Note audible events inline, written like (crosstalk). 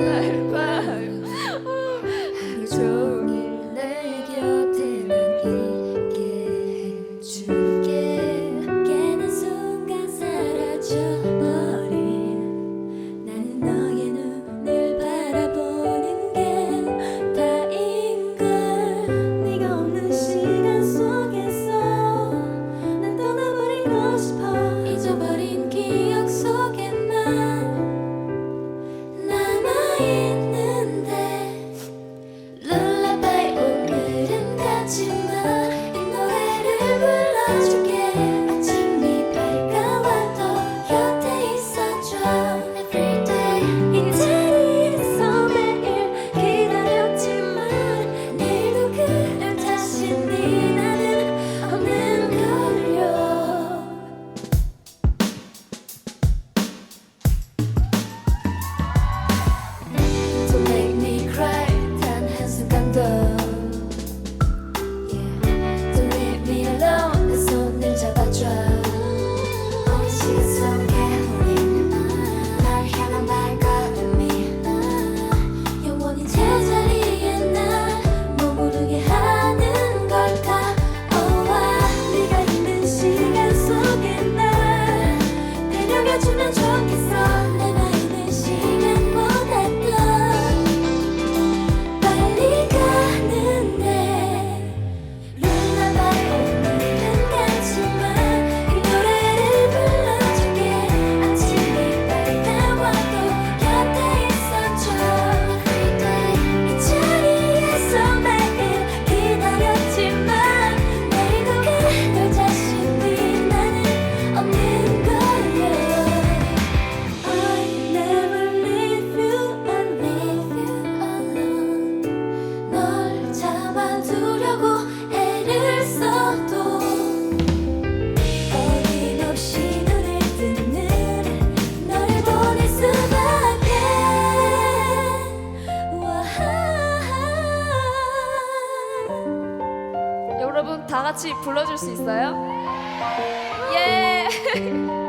날 밤 하루 종일 내 곁에만 있게 줄게. 깨는 순간 사라져버린 나는 너의 눈을 바라보는 게 다인걸. 네가 없는 시간 속에서 난 떠나버리고 싶어. 잊어버려 다 같이 불러줄 수 있어요? 예. (laughs)